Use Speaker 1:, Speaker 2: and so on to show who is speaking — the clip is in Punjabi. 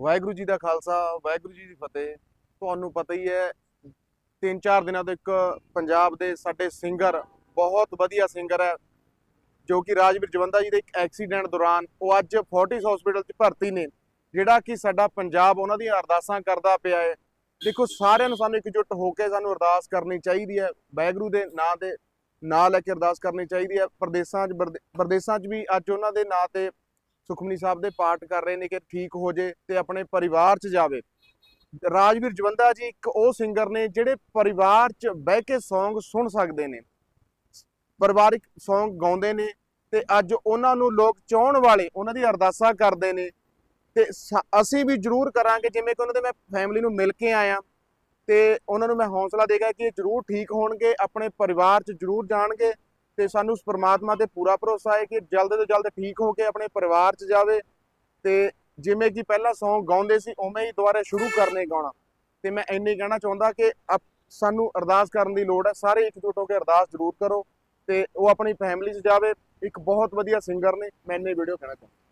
Speaker 1: ਵਾਹਿਗੁਰੂ ਜੀ ਦਾ ਖਾਲਸਾ, ਵਾਹਿਗੁਰੂ ਜੀ ਦੀ ਫਤਿਹ। ਤੁਹਾਨੂੰ ਪਤਾ ਹੀ ਹੈ ਤਿੰਨ ਚਾਰ ਦਿਨਾਂ ਤੋਂ ਇੱਕ ਪੰਜਾਬ ਦੇ ਸਾਡੇ ਸਿੰਗਰ ਬਹੁਤ ਵਧੀਆ ਸਿੰਗਰ ਹੈ, ਜੋ ਕਿ ਰਾਜਵੀਰ ਜਵੰਦਾ ਜੀ ਦੇ ਇੱਕ ਐਕਸੀਡੈਂਟ ਦੌਰਾਨ ਉਹ ਅੱਜ ਫੋਰਟਿਸ ਹਸਪੀਟਲ 'ਚ ਭਰਤੀ ਨੇ, ਜਿਹੜਾ ਕਿ ਸਾਡਾ ਪੰਜਾਬ ਉਹਨਾਂ ਦੀਆਂ ਅਰਦਾਸਾਂ ਕਰਦਾ ਪਿਆ ਹੈ। ਦੇਖੋ, ਸਾਰਿਆਂ ਨੂੰ ਸਾਨੂੰ ਇਕਜੁੱਟ ਹੋ ਕੇ ਸਾਨੂੰ ਅਰਦਾਸ ਕਰਨੀ ਚਾਹੀਦੀ ਹੈ, ਵਾਹਿਗੁਰੂ ਦੇ ਨਾਂ ਦੇ ਨਾਂ ਲੈ ਕੇ ਅਰਦਾਸ ਕਰਨੀ ਚਾਹੀਦੀ ਹੈ। ਪ੍ਰਦੇਸ਼ਾਂ 'ਚ ਬਰਦੇ- ਪ੍ਰਦੇਸ਼ਾਂ 'ਚ ਵੀ ਅੱਜ ਉਹਨਾਂ ਦੇ ਨਾਂ ਤੇ ਸੁਖਮਨੀ ਸਾਹਿਬ ਦੇ ਪਾਠ ਕਰ ਰਹੇ ਨੇ ਕਿ ਠੀਕ ਹੋ ਜੇ ਤੇ ਆਪਣੇ ਪਰਿਵਾਰ 'ਚ ਜਾਵੇ। ਰਾਜਵੀਰ ਜਵੰਦਾ ਜੀ, ਇੱਕ ਉਹ ਸਿੰਗਰ ਨੇ ਜਿਹੜੇ ਪਰਿਵਾਰ 'ਚ ਬਹਿ ਕੇ Song ਸੁਣ ਸਕਦੇ ਨੇ। ਪਰਿਵਾਰਿਕ Song ਗਾਉਂਦੇ ਨੇ ਤੇ ਅੱਜ ਉਹਨਾਂ ਨੂੰ ਲੋਕ ਚਾਹਣ ਵਾਲੇ ਉਹਨਾਂ ਦੀ ਅਰਦਾਸਾਂ ਕਰਦੇ ਨੇ। ਤੇ ਅਸੀਂ ਵੀ ਜ਼ਰੂਰ ਕਰਾਂਗੇ, ਜਿਵੇਂ ਕਿ ਉਹਨਾਂ ਦੇ ਮੈਂ ਫੈਮਿਲੀ ਨੂੰ ਮਿਲ ਕੇ ਆਇਆ। ਤੇ ਉਹਨਾਂ ਨੂੰ ਮੈਂ ਹੌਸਲਾ ਦੇਗਾ ਕਿ ਇਹ ਜ਼ਰੂਰ ਠੀਕ ਹੋਣਗੇ, ਆਪਣੇ ਪਰਿਵਾਰ 'ਚ ਜ਼ਰੂਰ ਜਾਣਗੇ। ਤੇ ਸਾਨੂੰ ਉਸ ਪ੍ਰਮਾਤਮਾ ਤੇ ਪੂਰਾ ਭਰੋਸਾ ਹੈ ਕਿ ਜਲਦ ਤੋਂ ਜਲਦ ਠੀਕ ਹੋ ਕੇ ਆਪਣੇ ਪਰਿਵਾਰ 'ਚ ਜਾਵੇ ਤੇ ਜਿਵੇਂ ਕਿ ਪਹਿਲਾਂ ਸੌਂਗ ਗਾਉਂਦੇ ਸੀ, ਉਵੇਂ ਹੀ ਦੁਬਾਰਾ ਸ਼ੁਰੂ ਕਰਨੇ ਗਾਉਣਾ। ਤੇ ਮੈਂ ਇੰਨੀ ਕਹਿਣਾ ਚਾਹੁੰਦਾ ਕਿ ਆਪ- ਸਾਨੂੰ ਅਰਦਾਸ ਕਰਨ ਦੀ ਲੋੜ ਹੈ, ਸਾਰੇ ਇਕਜੁੱਟ ਹੋ ਕੇ ਅਰਦਾਸ ਜ਼ਰੂਰ ਕਰੋ ਤੇ ਉਹ ਆਪਣੀ ਫੈਮਿਲੀ 'ਚ ਜਾਵੇ, ਇੱਕ ਬਹੁਤ ਵਧੀਆ ਸਿੰਗਰ ਨੇ, ਮੈਂ ਇੰਨੀ ਵੀਡੀਓ ਕਹਿਣਾ ਚਾਹੁੰਦਾ।